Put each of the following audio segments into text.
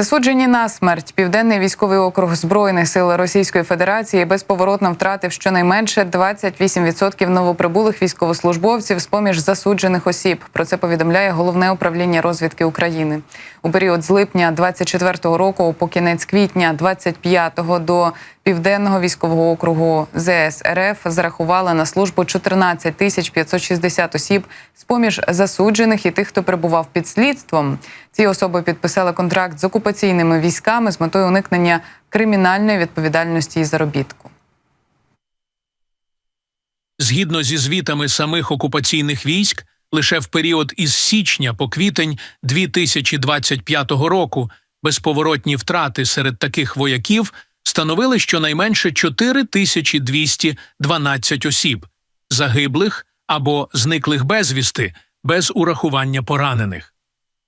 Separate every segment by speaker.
Speaker 1: Засуджені на смерть південний військовий округ збройних сил Російської Федерації безповоротно втратив щонайменше 28% новоприбулих військовослужбовців з поміж засуджених осіб. Про це повідомляє головне управління розвідки України. У період з липня 24-го року по кінець квітня 25-го до південного військового округу ЗС РФ зарахували на службу 14 тисяч 560 осіб з поміж засуджених і тих, хто перебував під слідством. Ці особи підписали контракт з окупаційними військами з метою уникнення кримінальної відповідальності і заробітку.
Speaker 2: Згідно зі звітами самих окупаційних військ, лише в період із січня по квітень 2025 року безповоротні втрати серед таких вояків становили щонайменше 4212 осіб, загиблих або зниклих безвісти без урахування поранених.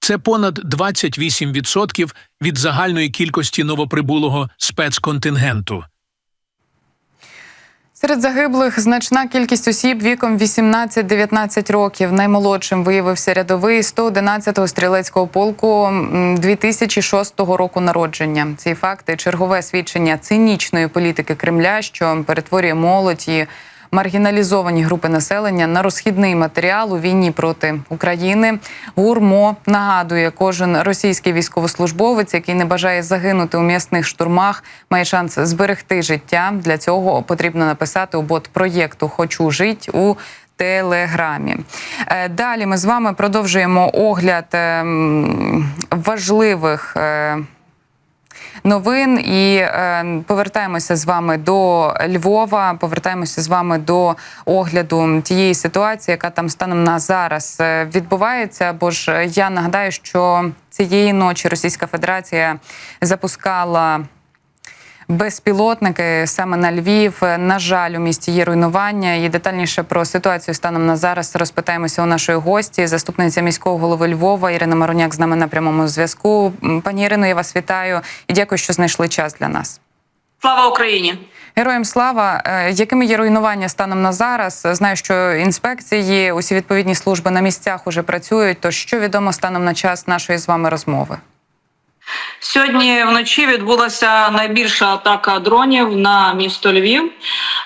Speaker 2: Це понад 28% від загальної кількості новоприбулого спецконтингенту.
Speaker 1: Серед загиблих значна кількість осіб віком 18-19 років. Наймолодшим виявився рядовий 111-го стрілецького полку м, 2006 року народження. Ці факти чергове свідчення цинічної політики Кремля, що перетворює молодь і маргіналізовані групи населення на розхідний матеріал у війні проти України. ГУРМО нагадує, кожен російський військовослужбовець, який не бажає загинути у м'ясних штурмах, має шанс зберегти життя. Для цього потрібно написати у бот проєкту Хочу жить у. Телеграмі Е, далі ми з вами продовжуємо огляд ем, важливих е, новин і е, повертаємося з вами до Львова. Повертаємося з вами до огляду тієї ситуації, яка там станом на зараз е, відбувається. Бо ж е, я нагадаю, що цієї ночі Російська Федерація запускала. Безпілотники саме на Львів. На жаль, у місті є руйнування. І детальніше про ситуацію станом на зараз розпитаємося у нашої гості, заступниця міського голови Львова Ірина Мароняк з нами на прямому зв'язку. Пані Ірино, я вас вітаю і дякую, що знайшли час для нас.
Speaker 3: Слава Україні!
Speaker 1: Героям слава, Е, якими є руйнування станом на зараз? Знаю, що інспекції, усі відповідні служби на місцях уже працюють. То що відомо станом на час нашої з вами розмови?
Speaker 3: Сьогодні вночі відбулася найбільша атака дронів на місто Львів.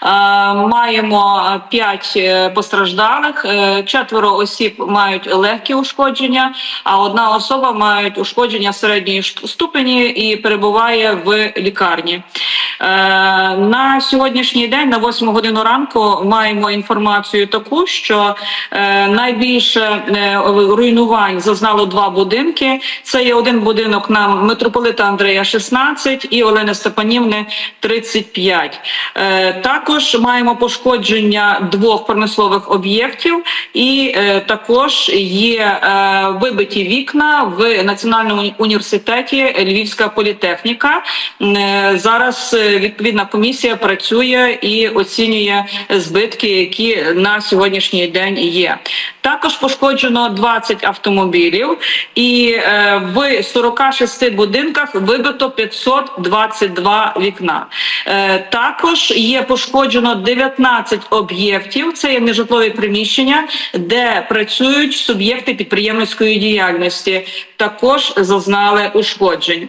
Speaker 3: Е, Маємо п'ять е, постраждалих, е, четверо осіб мають легкі ушкодження, а одна особа має ушкодження середньої ступені і перебуває в лікарні. На сьогоднішній день, на 8 годину ранку, маємо інформацію таку, що найбільше руйнувань зазнало два будинки. Це є один будинок на митрополита Андрея 16 і Олени Степанівни 35. Е, Також маємо пошкодження двох промислових об'єктів, і е, також є е, вибиті вікна в Національному університеті Львівська політехніка. Е, Зараз е, відповідна комісія працює і оцінює збитки, які на сьогоднішній день є. Також пошкоджено 20 автомобілів, і е, в 46 будинках вибито 522 вікна. Е, також є пошкоджено 19 об'єктів. Це є нежитлові приміщення, де працюють суб'єкти підприємницької діяльності. Також зазнали ушкоджень.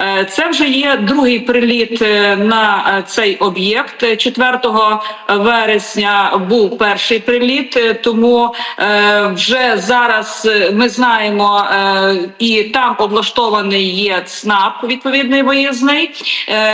Speaker 3: Е, Це вже є другий приліт е, на е, цей об'єкт. 4 вересня був перший приліт, тому вже зараз ми знаємо, і там облаштований є ЦНАП відповідний виїзний.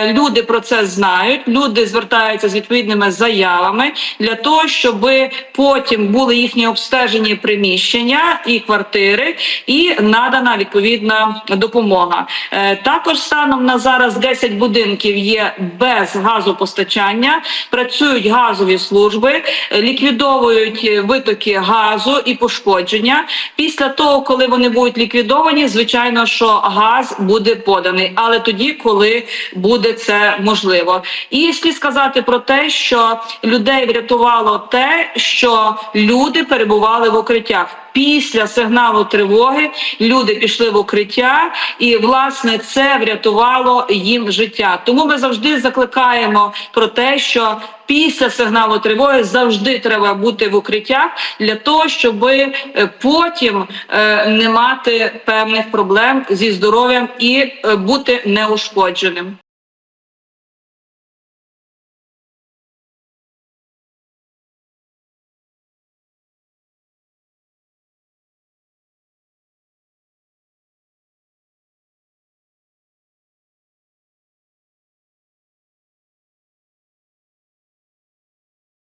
Speaker 3: Люди про це знають. Люди звертаються з відповідними заявами для того, щоб потім були їхні обстежені приміщення і квартири, і надана відповідна допомога. Е, Також станом на зараз 10 будинків є без газопостачання, працюють газові служби, ліквідовують е, витоки газу і пошкодження. Після того, коли вони будуть ліквідовані, звичайно, що газ буде поданий, але тоді, коли буде це можливо. І слід сказати про те, що людей врятувало те, що люди перебували в укриттях. після сигналу тривоги люди пішли в укриття, і власне це врятувало їм життя. Тому ми завжди закликаємо про те, що після сигналу тривоги завжди треба бути в укриттях для того, щоб потім е, не мати певних проблем зі здоров'ям і е, бути неушкодженим.